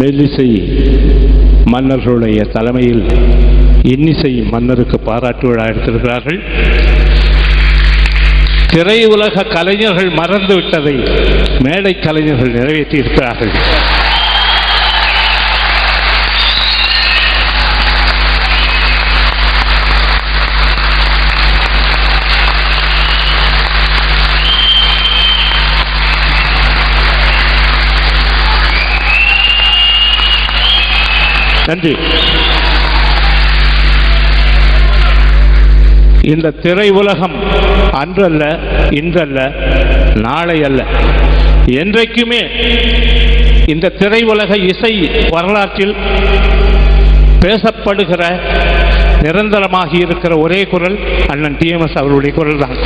மெல்லிசை மன்னர்களுடைய தலைமையில் இன்னிசை மன்னருக்கு பாராட்டு விழா எடுத்திருக்கிறார்கள். திரையுலக கலைஞர்கள் மறந்து விட்டதை மேடை கலைஞர்கள் நிறைவேற்றியிருக்கிறார்கள். நன்றி. இந்த திரை உலகம் அன்றல்ல இன்றல்ல நாளை அல்ல என்றைக்குமே இந்த திரை உலக இசை வரலாற்றில் பேசப்படுகிற நிரந்தரமாகி இருக்கிற ஒரே குரல் அண்ணன் டிஎம்எஸ் அவருடைய குரல் தான்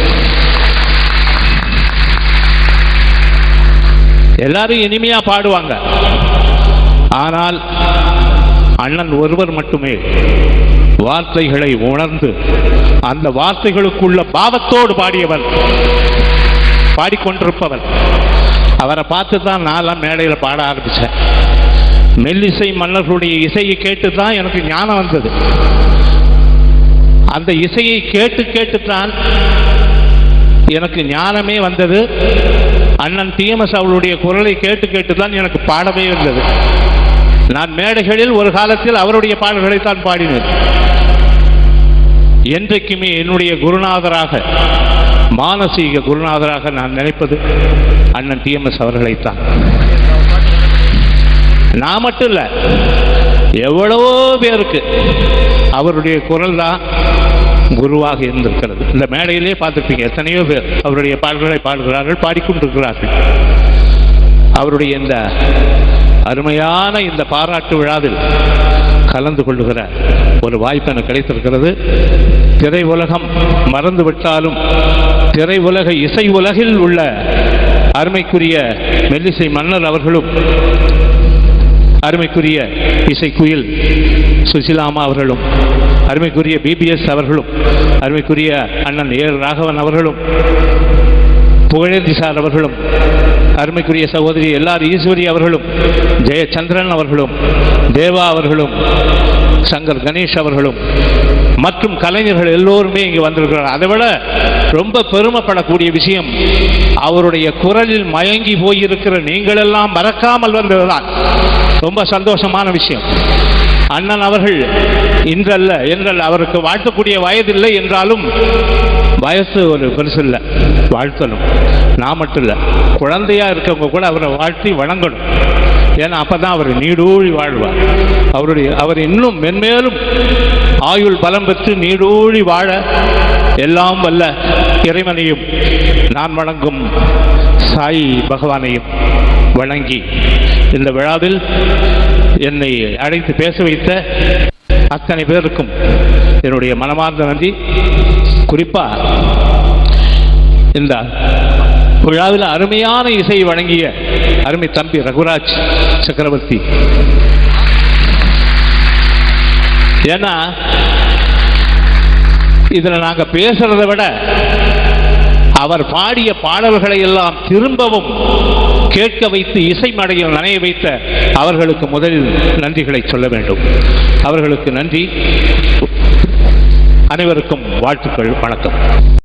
எல்லாரும் இனிமையா பாடுவாங்க. ஆனால் அண்ணன் ஒருவர் மட்டுமே. வார்த்தைகளை உணர்ந்து அந்த வார்த்தைகளுக்குள்ள பாவத்தோடு பாடியவர் பாடிக்கொண்டிருப்பவர் அவரை பார்த்து தான் நான்லாம் மேடையில் பாட ஆரம்பித்தேன் மெல்லிசை மன்னர்களுடைய இசையை கேட்டு தான் எனக்கு ஞானம் வந்தது. அந்த இசையை கேட்டு கேட்டுத்தான் எனக்கு ஞானமே வந்தது. அண்ணன் டிஎம்எஸ் அவளுடைய குரலை கேட்டு கேட்டு தான் எனக்கு பாடவே வந்தது. நான் மேடைகளில் ஒரு காலத்தில் அவருடைய பாடல்களைத்தான் பாடினேன். என்றைக்குமே என்னுடைய குருநாதராக மானசீக குருநாதராக நான் நினைப்பது அண்ணன் டிஎம்எஸ் அவர்களைத்தான். நான் மட்டும் இல்லை எவ்வளவோ பேருக்கு அவருடைய குரல் தான் குருவாக இருந்திருக்கிறது. இந்த மேடையிலே பார்த்துருப்பீங்க எத்தனையோ பேர் அவருடைய பாடல்களை பாடுகிறார்கள் பாடிக்கொண்டிருக்கிறார்கள். அவருடைய இந்த அருமையான இந்த பாராட்டு விழாவில் கலந்து கொள்ளுகிற ஒரு வாய்ப்பு எனக்கு கிடைத்திருக்கிறது. திரை உலகம் மறந்து விட்டாலும் திரை உலக இசை உலகில் உள்ள அருமைக்குரிய மெல்லிசை மன்னர் அவர்களும் அருமைக்குரிய இசைக்குயில் சுசிலாமா அவர்களும் அருமைக்குரிய பிபிஎஸ் அவர்களும் அருமைக்குரிய அண்ணன் ஏ ராகவன் அவர்களும் புகழேந்தி சார் அவர்களும் அருமைக்குரிய சகோதரி எல்லார் ஈஸ்வரி அவர்களும் ஜெயச்சந்திரன் அவர்களும் தேவா அவர்களும் சங்கர் கணேஷ் அவர்களும் மற்றும் கலைஞர்கள் எல்லோருமே இங்கே வந்திருக்கிறார் அதை விட ரொம்ப பெருமைப்படக்கூடிய விஷயம் அவருடைய குரலில் மயங்கி போயிருக்கிற நீங்களெல்லாம் மறக்காமல் வந்ததுதான். ரொம்ப சந்தோஷமான விஷயம். அண்ணன் அவர்கள் இன்றல்ல என்றல்ல அவருக்கு வாழ்த்தக்கூடிய வயதில்லை என்றாலும் வயசு ஒரு பெருசு இல்லை வாழ்த்தணும். நான் மட்டும் இல்லை குழந்தையா இருக்கவங்க கூட அவரை வாழ்த்தி வணங்கணும். ஏன்னா அப்பதான் அவர் நீடூழி வாழ்வார். அவருடைய அவர் இன்னும் மென்மேலும் ஆயுள் பலம் பெற்று நீடூழி வாழ எல்லாம் வல்ல இறைவனையும் நான் வணங்கும் சாய் பகவானையும் வணங்கி இந்த விழாவில் என்னை அழைத்து பேச வைத்த அத்தனை பேருக்கும் என்னுடைய மனமார்ந்த நன்றி. குறிப்பாக இந்த விழாவில் அருமையான இசை வழங்கிய அருமை தம்பி ரகுராஜ் சக்கரவர்த்தி. ஏன்னா இதில் நாங்கள் பேசுறதை விட அவர் பாடிய பாடல்களை எல்லாம் திரும்பவும் கேட்க வைத்து இசை மடையில் நனைய வைத்த அவர்களுக்கு முதலில் நன்றிகளை சொல்ல வேண்டும். அவர்களுக்கு நன்றி. அனைவருக்கும் வாழ்த்துக்கள் வணக்கம்.